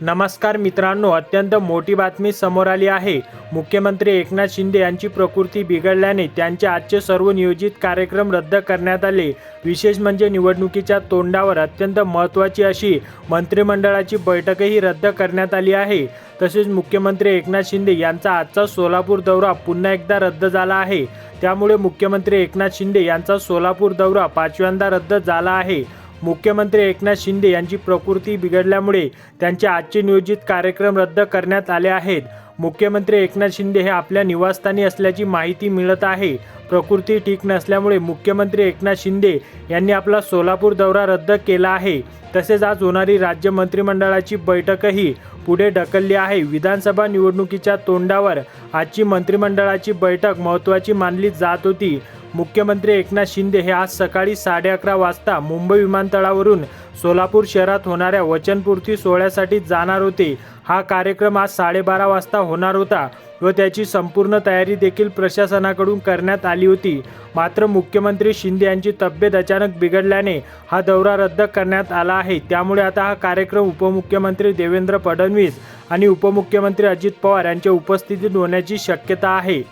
नमस्कार मित्रांनो अत्यंत मोठी बातमी समोर आली आहे. मुख्यमंत्री एकनाथ शिंदे यांची प्रकृती बिघडल्याने त्यांचे आजचे सर्व नियोजित कार्यक्रम रद्द करण्यात आले. विशेष म्हणजे निवडणुकीच्या तोंडावर अत्यंत महत्त्वाची अशी मंत्रिमंडळाची बैठकही रद्द करण्यात आली आहे. तसेच मुख्यमंत्री एकनाथ शिंदे यांचा आजचा सोलापूर दौरा पुन्हा एकदा रद्द झाला आहे. त्यामुळे मुख्यमंत्री एकनाथ शिंदे यांचा सोलापूर दौरा पाचव्यांदा रद्द झाला आहे. मुख्यमंत्री एकनाथ शिंदे यांची प्रकृती बिघडल्यामुळे त्यांचे आजचे नियोजित कार्यक्रम रद्द करण्यात आले आहेत. मुख्यमंत्री एकनाथ शिंदे हे आपल्या निवासस्थानी असल्याची माहिती मिळत आहे. प्रकृती ठीक नसल्यामुळे मुख्यमंत्री एकनाथ शिंदे यांनी आपला सोलापूर दौरा रद्द केला आहे. तसेच आज होणारी राज्य मंत्रिमंडळाची बैठकही पुढे ढकलली आहे. विधानसभा निवडणुकीच्या तोंडावर आजची मंत्रिमंडळाची बैठक महत्त्वाची मानली जात होती. मुख्यमंत्री एकनाथ शिंदे हे आज सकाळी साडे अकरा वाजता मुंबई विमानतळावरून सोलापूर शहरात होणाऱ्या वचनपूर्ती सोहळ्यासाठी जाणार होते. हा कार्यक्रम आज साडेबारा वाजता होणार होता व त्याची संपूर्ण तयारी देखील प्रशासनाकडून करण्यात आली होती. मात्र मुख्यमंत्री शिंदे यांची तब्येत अचानक बिघडल्याने हा दौरा रद्द करण्यात आला आहे. त्यामुळे आता हा कार्यक्रम उपमुख्यमंत्री देवेंद्र फडणवीस आणि उपमुख्यमंत्री अजित पवार यांच्या उपस्थितीत होण्याची शक्यता आहे.